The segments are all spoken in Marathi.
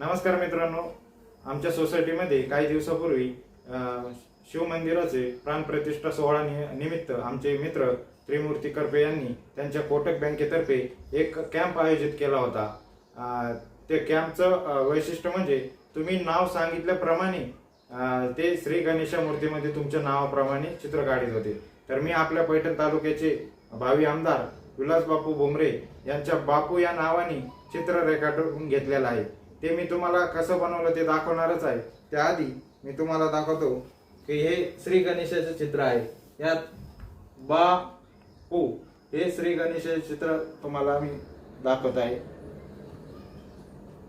नमस्कार मित्रांनो. आमच्या सोसायटीमध्ये काही दिवसापूर्वी शिवमंदिराचे प्राणप्रतिष्ठा सोहळा नि- निमित्त आमचे मित्र त्रिमूर्ती करपे यांनी त्यांच्या कोटक बँकेतर्फे एक कॅम्प आयोजित केला होता. ते कॅम्पचं वैशिष्ट्य म्हणजे तुम्ही नाव सांगितल्याप्रमाणे ते श्री गणेशा मूर्तीमध्ये तुमच्या नावाप्रमाणे चित्र काढत होते. तर मी आपल्या पैठण तालुक्याचे भावी आमदार विलास बापू भुमरे यांच्या बापू या नावाने चित्र रेखाटून घेतलेलं आहे. ते मी तुम्हाला कसं बनवलं ते दाखवणारच आहे. त्याआधी मी तुम्हाला दाखवतो की हे श्री गणेशाचे चित्र आहे. यात बा पू हे श्री गणेशाचे चित्र तुम्हाला मी दाखवत आहे.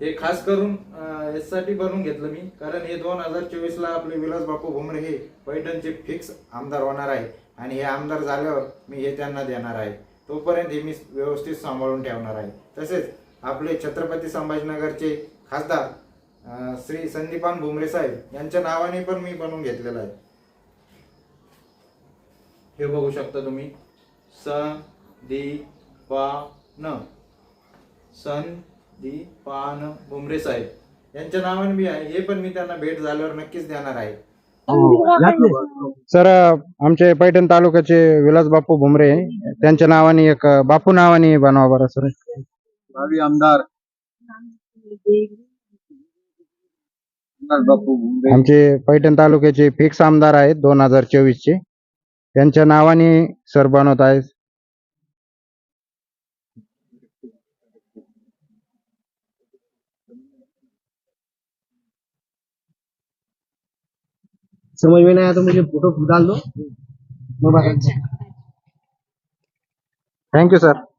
हे खास करून यासाठी बनवून घेतलं मी कारण हे दोन हजार चोवीसला आपले विलास बापू भुमरे हे पैठणचे फिक्स आमदार होणार आहे. आणि हे आमदार झाल्यावर मी हे त्यांना देणार आहे. तोपर्यंत हे मी व्यवस्थित सांभाळून ठेवणार आहे. तसेच आपले छत्रपती संभाजीनगरचे खासदार श्री संदीपान भुमरे साहेब यांच्या नावाने पण मी बनवून घेतलेलं आहे. हे बघू शकता तुम्ही. सन दी पा न सन दी पान भुमरे साहेब यांच्या नावाने मी आहे. हे पण मी त्यांना भेट झाल्यावर नक्कीच देणार आहे. सर आमचे पैठण तालुक्याचे विलास बापू भुमरे त्यांच्या नावाने एक बापू नावाने बनवा बरं सर. भावी आमदार बापू भुमरे आमचे पैठण तालुक्याचे फिक्स आमदार आहेत दोन हजार चोवीस चे त्यांच्या नावाने सर बनवत आहे समझ में नहीं आया तो मुझे फोटो डाल दो मैं बता थँक्यू सर